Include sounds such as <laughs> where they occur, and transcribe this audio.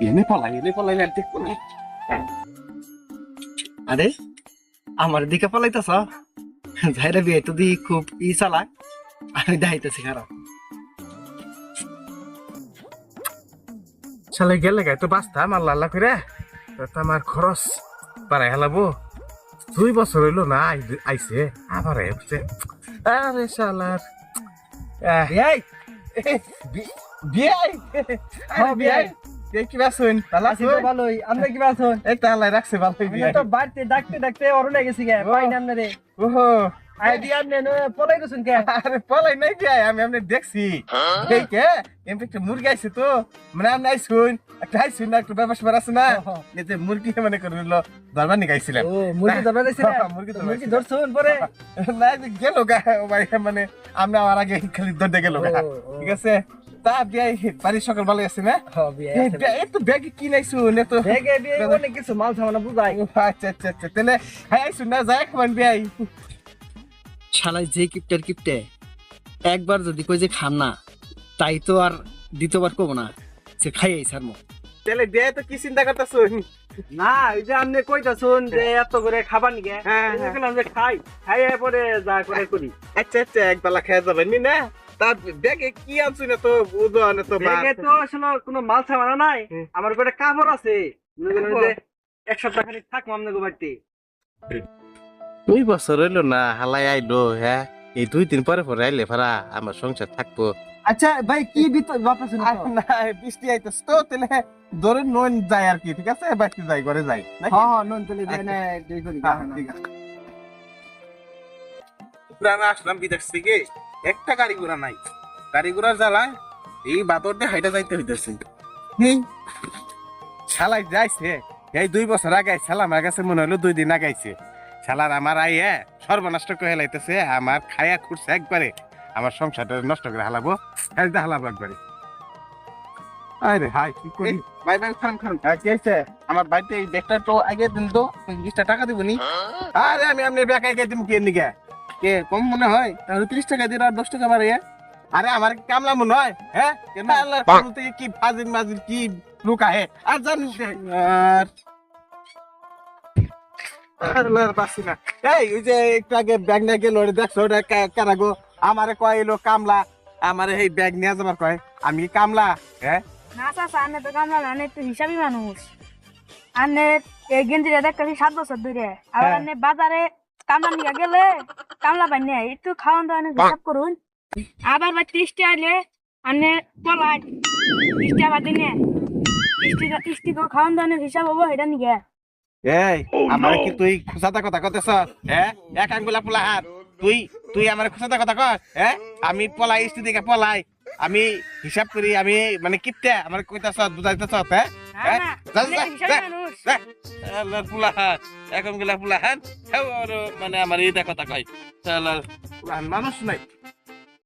এনে পলাই এনে পলাই আর দেখব না। আরে আমার দিকে পালাইতেছ? যাইরা বিয়ে তো দি খুব ই চালাক আমি দেখাইতেছি খারাপ। শালে গেলে গাই তো বাঁচতাম আল্লাহ আল্লাহ করে তো আমার খরচ বাড়াই হেলাবো। দুই বছর হইল না আই- আইছে আবার আরে শালার বিয়াই! বিয়াই! হ্যাঁ, বিয়াই। বিয়াই কি বাসুন তালা আছি তো ভালোই। আপনি কি আছেন এই তো রাখছে ভালোই আমি তো বাড়তে ডাকতে ডাকতে অরণে গেছি গে পাই না রে ওহো। আই দি আপনি পলাই গেছেন কে আরে পলাই নাই বিয়াই আমি আপনি দেখছি। এই কে এমনি একটা মুরগি আইছে তো। মানে আমি আইসুন একটা আইসুন না একটু স্যাপার আছে না। এই যে মুরগি মানে করে নিল দরবার নিকাইছিলাম ও মুরগি ধরবা দিছি হ্যাঁ, <laughs> মুরগি ধরবা মুরগি। ধরছুন পরে? <laughs> না গেল গা ভাই মানে আমরা আমার আগে খালি দৌড়ে গেল গা। ঠিক আছে? তা বিয়াই বাড়ির সকাল ভালো আছে না? হ্যাঁ বিয়াই এই বে- এই তো ব্যাগে কি নাইছুন এত দেখে বিয়ে অনেক কিছু মাল সামানা বুঝাই। আচ্ছা আচ্ছা আচ্ছা তাহলে হ্যাঁ আইসুন না যাই খাবেন বিয়াই। শালাই যে কিপটার কিপটে। একবার যদি কই যে খান না তাই তো আর দ্বিতীয়বার কব না যে খাই আইস আর তাহলে বিয়াই তো কি চিন্তা করতেছুন? না ওই যে আপনি কইতাছুন যে এত করে খাবার নিকে হ্যাঁ, হ্যাঁ। যে খাই খাই পরে যা করে করি। আচ্ছা আচ্ছা একবেলা খেয়ে যাবেন নি না? তার ব্যাগে কি আনছুন এত উদন এত ব্যাগে তো আসলে কোনো মাল সামানা নাই আমার পেটে কাপড় আছে। এক সপ্তাহ খানিক থাকব আপনাকে বাড়িতে। দুই বছর হইল না হালাই আইলো হ্যাঁ? এই দুই দিন পরে পরে আইলে ভাড়া আমার সংসার থাকব। আচ্ছা ভাই কি বিত বাপা শুনে না বৃষ্টি আইতেছে তো তাহলে ধরে নন যায় আর কি ঠিক আছে? বাড়িতে যাই ঘরে যাই হ্যাঁ হ্যাঁ নুন তুলি দেয় না দুই করি হ্যাঁ, ঠিক আছে। আসলাম বিদেশ থেকে। একটা গাড়ি ঘোড়া নাই। গাড়ি ঘোড়া জ্বালা এই বাতর দিয়ে হাইটা যাইতে হইতেছে। শালাই যাইছে। এই দুই বছর আগে শালা আমার কাছে মনে হলো দুই দিন আগে আইছে। শালার আমার আইয়ে সর্বনষ্ট করে হেলাইতেছে আমার খায়া খুঁড়ছে একবারে। আমার সংসারটা নষ্ট করে হালাবো হেলতে হালাবো একবারে। আরে হাই কি করি? ভাই ভাই খান খান। কি হয়েছে আমার বাড়িতে এই ব্যাগটা তো আগে দিন তো টাকা দিব নি। আরে আমি আপনি ব্যাগ আগে দিব কে নিকে কে কম মনে হয়? তাহলে তিরিশ টাকা দিন আর দশ টাকা বাড়ে আরে আমার কামলা মনে হয় হ্যাঁ? কেন আল্লাহ থেকে কি ফাজিল মাজিল কি লোক আহে আর জানি আর আল্লাহ এই ওই যে একটু আগে ব্যাগ নিয়ে গেল দেখছ ওটা কারা গো? আমারে কইলো কামলা আমারে এই ব্যাগ নিয়ে যাবার কয় আমি কি কামলা হ্যাঁ? না চাচা আনে তো কামলা না আনে তো হিসাবই মানুষ। আনে এই গেঞ্জিটা দেখতেছি সাত বছর ধরে আবার হ্যাঁ। আনে বাজারে কামলা নিয়ে গেলে কামলা পাই না একটু খাওয়ান দাওয়ান হিসাব করুন। আবার বা ত্রিশটা আইলে আনে পলাই ত্রিশটা বাদে নে ত্রিশটা ত্রিশটি খাওয়ান দাওয়ানের হিসাব হব এটা নিয়ে এই আমার কি তুই খুসাতা কথা কতেছ হ্যাঁ এক আঙ্গুলা পোলা হাত। তুই তুই আমার খুসাতা কথা কর হ্যাঁ আমি পলাই স্ত্রী দিকে পলাই। আমি হিসাব করি আমি মানে কিপতে আমার কইতাছ বুঝাইতেছ হ্যাঁ না হ্যাঁ? এখনগুলা পোলা মানে আমার এইটা কথা কয় আল্লাহর মানুষ নাই।